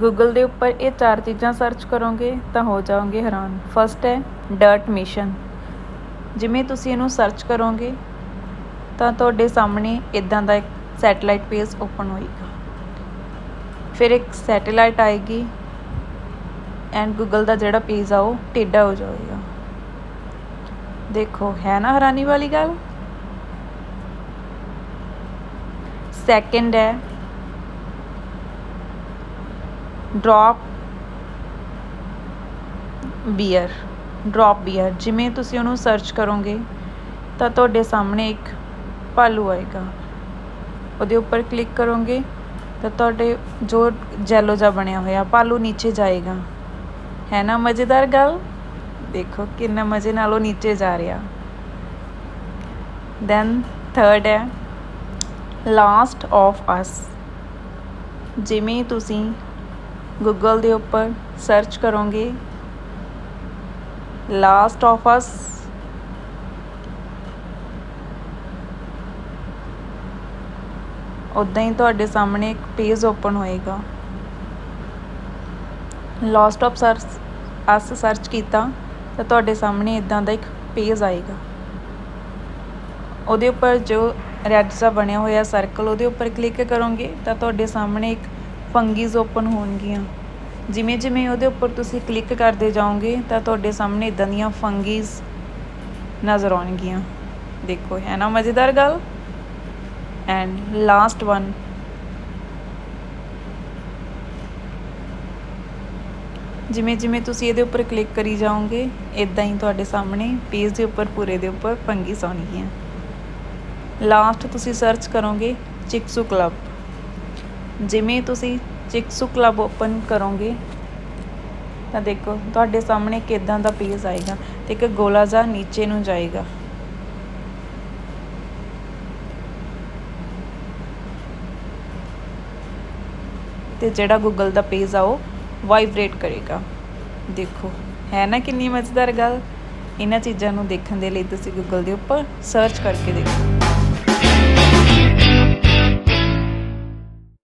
Google ਦੇ ਉੱਪਰ ਇਹ ਚਾਰ ਚੀਜ਼ਾਂ ਸਰਚ ਕਰੋਗੇ ਤਾਂ ਹੋ ਜਾਓਗੇ ਹੈਰਾਨ। ਫਸਟ ਹੈ ਡਰਟ ਮਿਸ਼ਨ ਜਿਵੇਂ ਤੁਸੀਂ ਇਹਨੂੰ ਸਰਚ ਕਰੋਗੇ, ਤਾਂ ਤੁਹਾਡੇ ਸਾਹਮਣੇ ਇਦਾਂ ਦਾ ਇੱਕ ਸੈਟੇਲਾਈਟ ਪੇਜ ਓਪਨ ਹੋਏਗਾ। ਫਿਰ ਇੱਕ ਸੈਟੇਲਾਈਟ ਆਏਗੀ ਐਂਡ ਗੂਗਲ ਦਾ ਜਿਹੜਾ ਪੇਜ ਆ, ਉਹ ਟੇਢਾ ਹੋ ਜਾਏਗਾ ਦੇਖੋ, ਹੈ ਨਾ ਹੈਰਾਨੀ ਵਾਲੀ ਗੱਲ? ਸੈਕਿੰਡ ਹੈ ਡਰੋਪ ਬੀਅਰ ਡਰੋਪ ਬੀਅਰ, ਜਿਵੇਂ ਤੁਸੀਂ ਉਹਨੂੰ ਸਰਚ ਕਰੋਗੇ, ਤਾਂ ਤੁਹਾਡੇ ਸਾਹਮਣੇ ਇੱਕ ਭਾਲੂ ਆਏਗਾ। ਉਹਦੇ ਉੱਪਰ ਕਲਿੱਕ ਕਰੋਗੇ, ਤਾਂ ਤੁਹਾਡੇ ਜੋ ਜੈਲੋ ਜਿਹਾ ਬਣਿਆ ਹੋਇਆ, ਭਾਲੂ ਨੀਚੇ ਜਾਏਗਾ। ਹੈ ਨਾ ਮਜ਼ੇਦਾਰ ਗੱਲ? ਦੇਖੋ ਕਿੰਨਾ ਮਜ਼ੇ ਨਾਲ ਉਹ ਨੀਚੇ ਜਾ ਰਿਹਾ। ਦੈਨ ਥਰਡ ਹੈ ਲਾਸਟ ਆਫ ਅਸ ਜਿਵੇਂ ਤੁਸੀਂ ਗੂਗਲ ਦੇ ਉੱਪਰ ਸਰਚ ਕਰੋਗੇ। ਲਾਸਟ ਆਫ ਅਸ ਉਦਾਂ ਹੀ ਤੁਹਾਡੇ ਸਾਹਮਣੇ ਇੱਕ ਪੇਜ ਓਪਨ ਹੋਏਗਾ। Last of search us search ਕੀਤਾ, ਤਾਂ ਤੁਹਾਡੇ ਸਾਹਮਣੇ ਇਦਾਂ ਦਾ ਇੱਕ ਪੇਜ ਆਏਗਾ। ਉਹਦੇ ਉੱਪਰ ਜੋ ਰੈੱਡ ਜਿਹਾ ਬਣਿਆ ਹੋਇਆ ਸਰਕਲ ਉਹਦੇ ਉੱਪਰ ਕਲਿੱਕ ਕਰੋਗੇ, ਤਾਂ ਤੁਹਾਡੇ ਸਾਹਮਣੇ ਇੱਕ ਫੰਗੀਜ਼ ਓਪਨ ਹੋਣਗੀਆਂ। ਜਿਵੇਂ ਜਿਵੇਂ ਉਹਦੇ ਉੱਪਰ ਤੁਸੀਂ ਕਲਿੱਕ ਕਰਦੇ ਜਾਓਗੇ, ਤਾਂ ਤੁਹਾਡੇ ਸਾਹਮਣੇ ਇਦਾਂ ਦੀਆਂ ਫੰਗੀਜ਼ ਨਜ਼ਰ ਆਉਣਗੀਆਂ। ਦੇਖੋ, ਹੈ ਨਾ ਮਜ਼ੇਦਾਰ ਗੱਲ? ਐਂਡ ਲਾਸਟ ਵਨ ਜਿਵੇਂ ਜਿਵੇਂ ਤੁਸੀਂ ਇਹਦੇ ਉੱਪਰ ਕਲਿੱਕ ਕਰੀ ਜਾਓਗੇ ਇਦਾਂ ਹੀ ਤੁਹਾਡੇ ਸਾਹਮਣੇ ਪੇਜ ਦੇ ਉੱਪਰ, ਪੂਰੇ ਦੇ ਉੱਪਰ ਫੰਗੀਸ ਆਉਣਗੀਆਂ। ਲਾਸਟ ਤੁਸੀਂ ਸਰਚ ਕਰੋਗੇ ਚਿਕਸੂ ਕਲੱਬ ਜਿਵੇਂ ਤੁਸੀਂ ਚਿਕਸੂ ਕਲੱਬ ਓਪਨ ਕਰੋਗੇ, ਤਾਂ ਦੇਖੋ, ਤੁਹਾਡੇ ਸਾਹਮਣੇ ਕਿਦਾਂ ਦਾ ਪੇਜ ਆਏਗਾ ਤੇ ਇੱਕ ਗੋਲਾ ਜਿਹਾ ਨੀਚੇ ਨੂੰ ਜਾਏਗਾ। ਤੇ ਜਿਹੜਾ ਗੂਗਲ ਦਾ ਪੇਜ ਆ, ਉਹ ਵਾਈਬ੍ਰੇਟ ਕਰੇਗਾ। ਦੇਖੋ, ਹੈ ਨਾ ਕਿੰਨੀ ਮਜ਼ੇਦਾਰ ਗੱਲ? ਇਹਨਾਂ ਚੀਜ਼ਾਂ ਨੂੰ ਦੇਖਣ ਦੇ ਲਈ ਤੁਸੀਂ ਗੂਗਲ ਦੇ ਉੱਪਰ ਸਰਚ ਕਰਕੇ ਦੇਖੋ।